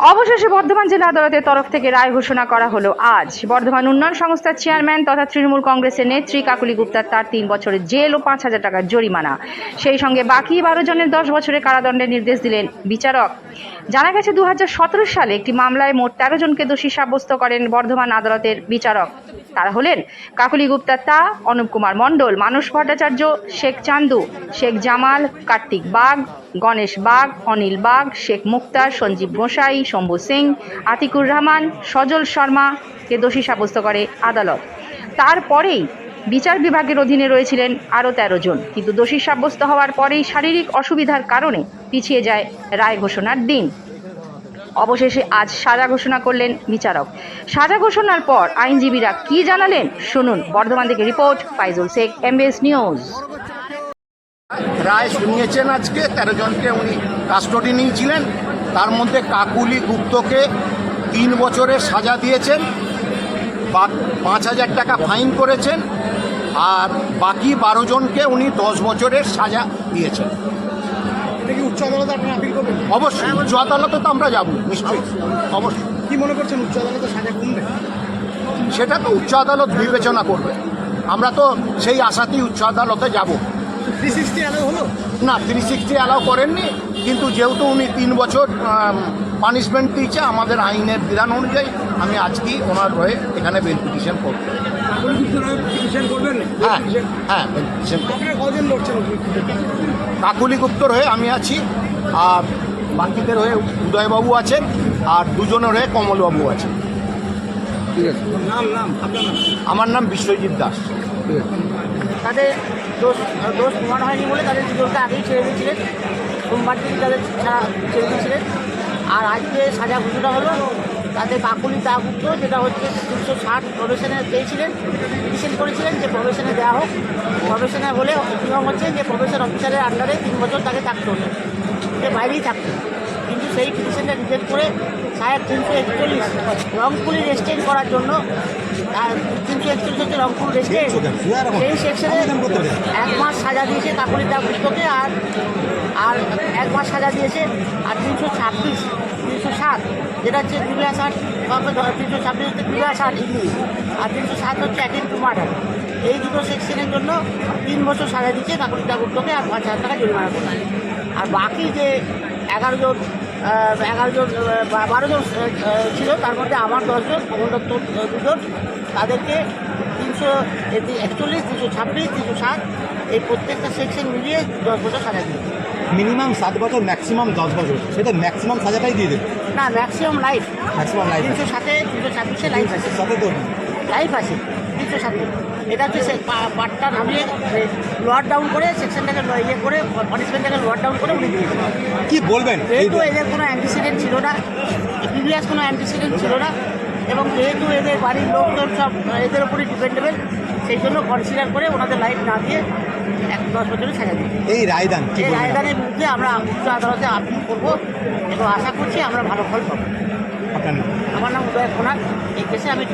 অবশেষে বর্ধমান জেলা আদালতের তরফ থেকে রায় ঘোষণা করা হলো আজ। বর্ধমান উন্নয়ন সংস্থার চেয়ারম্যান তথা তৃণমূল কংগ্রেসের নেত্রী কাকুলি গুপ্তার তার তিন বছরের জেল ও পাঁচ হাজার টাকার জরিমানা। সেই সঙ্গে বাকি বারো জনের দশ বছরের কারাদণ্ডের নির্দেশ দিলেন বিচারক। জানা গেছে দু হাজার সতেরো সালে একটি মামলায় মোট তেরো জনকে দোষী সাব্যস্ত করেন বর্ধমান আদালতের বিচারক। তারা হলেন কাকুলি গুপ্তার তা, অনুপ কুমার মণ্ডল, মানস ভট্টাচার্য, শেখ চান্দু, শেখ জামাল, কার্তিক বাগ গণেশ বাগ, অনিল বাগ, শেখ মুক্তার, সঞ্জীব গোসাই, শম্ভু সিং, আতিকুর রহমান, সজল শর্মাকে দোষী সাব্যস্ত করে আদালত। তারপরেই বিচার বিভাগের অধীনে রয়েছিলেন আরও তেরো জন। কিন্তু দোষী সাব্যস্ত হওয়ার পরেই শারীরিক অসুবিধার কারণে পিছিয়ে যায় রায় ঘোষণার দিন। অবশেষে আজ সাজা ঘোষণা করলেন বিচারক। সাজা ঘোষণার পর আইনজীবীরা কি জানালেন? শুনুন বর্ধমান থেকে report, Faizul Sheikh, M B S news. রায় শুনিয়েছেন আজকে তেরো জনকে উনি কাস্টডি নিয়েছিলেন। তার মধ্যে কাকুলি গুপ্তকে তিন বছরের সাজা দিয়েছেন বা পাঁচ হাজার টাকা ফাইন করেছেন আর বাকি বারো জনকে উনি দশ বছরের সাজা দিয়েছেন। এটা কি উচ্চ আদালতে আপনি আপিল করবেন? অবশ্যই উচ্চ আদালতে তো আমরা যাব নিশ্চয়ই অবশ্যই। কি মনে করছেন উচ্চ আদালতে সাজা কমবে? সেটা তো উচ্চ আদালত বিবেচনা করবে। আমরা তো সেই আশাতেই উচ্চ আদালতে যাব। থ্রি সিক্সটি অ্যালাউ হলো? না থ্রি সিক্সটি অ্যালাউ করেননি কিন্তু যেহেতু উনি তিন বছর পানিশমেন্ট দিয়েছে আমাদের আইনের বিধান অনুযায়ী আমি আজকেই ওনার হয়ে এখানে বেল পিটিশন করব। হ্যাঁ হ্যাঁ বেল পিটিশন কাকুলি গুপ্তর হয়ে আমি আছি আর বাকিদের হয়ে উদয়বাবু আছেন আর দুজনের হয়ে কমলবাবু আছেন নাম নাম আমার নাম বিশ্বজিৎ দাস। তাদের দোষ দোষ প্রমাণ হয়নি বলে তাদের দুজনকে আগেই ছেড়ে দিয়েছিলেন। সোমবার দিন তাদের ছাড়া দিয়েছিলেন। আর আজকে সাজা ঘোষণা হলো তাদের কাকুলি দাগুপ্ত যেটা হচ্ছে তিনশো ষাট প্রবেশনে পেয়েছিলেন পিটিশন করেছিলেন যে প্রবেশনে দেওয়া হোক। প্রবেশনে হলে নিয়ম হচ্ছে যে প্রবেশন অফিসারের আন্ডারে তিন বছর তাকে থাকতে হতো সে বাইরেই থাকতো। সেই পিটিশনটা রিজেক্ট করে সাহেব তিনশো একচল্লিশ রংপুলি রেস্টেন করার জন্য তিনশো একচল্লিশ হচ্ছে রংপুর রেস্টেন সেই সেকশনে এক মাস সাজা দিয়েছে কাকুলি দাগুপ্তকে আর আর এক মাস সাজা দিয়েছে আর তিনশো ছাব্বিশ তিনশো সাত যেটা হচ্ছে দুর্গা ষাট তিনশো ছাব্বিশ হচ্ছে দুর্গা ষাট ইংলিশ। আর তিনশো সাত হচ্ছে অ্যাটেন্ড টু মার্ডার এই দুটো সেকশনের জন্য তিন বছর সাজা দিচ্ছে কাকুলি দাগুপ্তকে আর পাঁচ হাজার টাকা জরিমানা করছে। আর বাকি যে এগারো জন এগারো জন বারো জন আহ, আহ, ছিল। তার মধ্যে আমার দশজন অমর দত্ত আহ, দুজন। তাদেরকে তিনশো একচল্লিশ তিনশো ছাব্বিশ তিনশো সাত এই প্রত্যেকটা সেকশন মিলিয়ে দশ বছর সাজা দিয়েছে। মিনিমাম সাত বছর ম্যাক্সিমাম দশ বছর। সেটা ম্যাক্সিমাম সাজাটাই দিয়ে দেবে। না ম্যাক্সিমাম লাইফ ম্যাক্সিমাম লাইফ তিনশো সাতে তিনশো ছাব্বিশে লাইফ আছে। সাথে তো লাইফ আছে তিনশো সাতে এটা হচ্ছে সে পা- পার্টটা নামিয়ে লোয়ার ডাউন করে সেকশনটাকে ইয়ে করে পানিশমেন্টটাকে লোয়ার ডাউন করে উনি দিয়েছে কি বলবেন? যেহেতু এদের কোনো অ্যান্টিসিডেন্ট ছিল না প্রিভিয়াস কোনো অ্যান্টিসিডেন্ট ছিল না এবং যেহেতু এদের বাড়ির লোকজন সব এদের উপরই ডিপেন্ডেবল সেই জন্য কনসিডার করে ওনাদের লাইফ না দিয়ে এক দশ বছরের সাজা দিই এই রায়দান এই রায়দানের বিরুদ্ধে আমরা উচ্চ আদালতে আপিল করব এবং আশা করছি আমরা ভালো ফল পাবো? আমার নাম উদয় খোনার এই কেসে আমি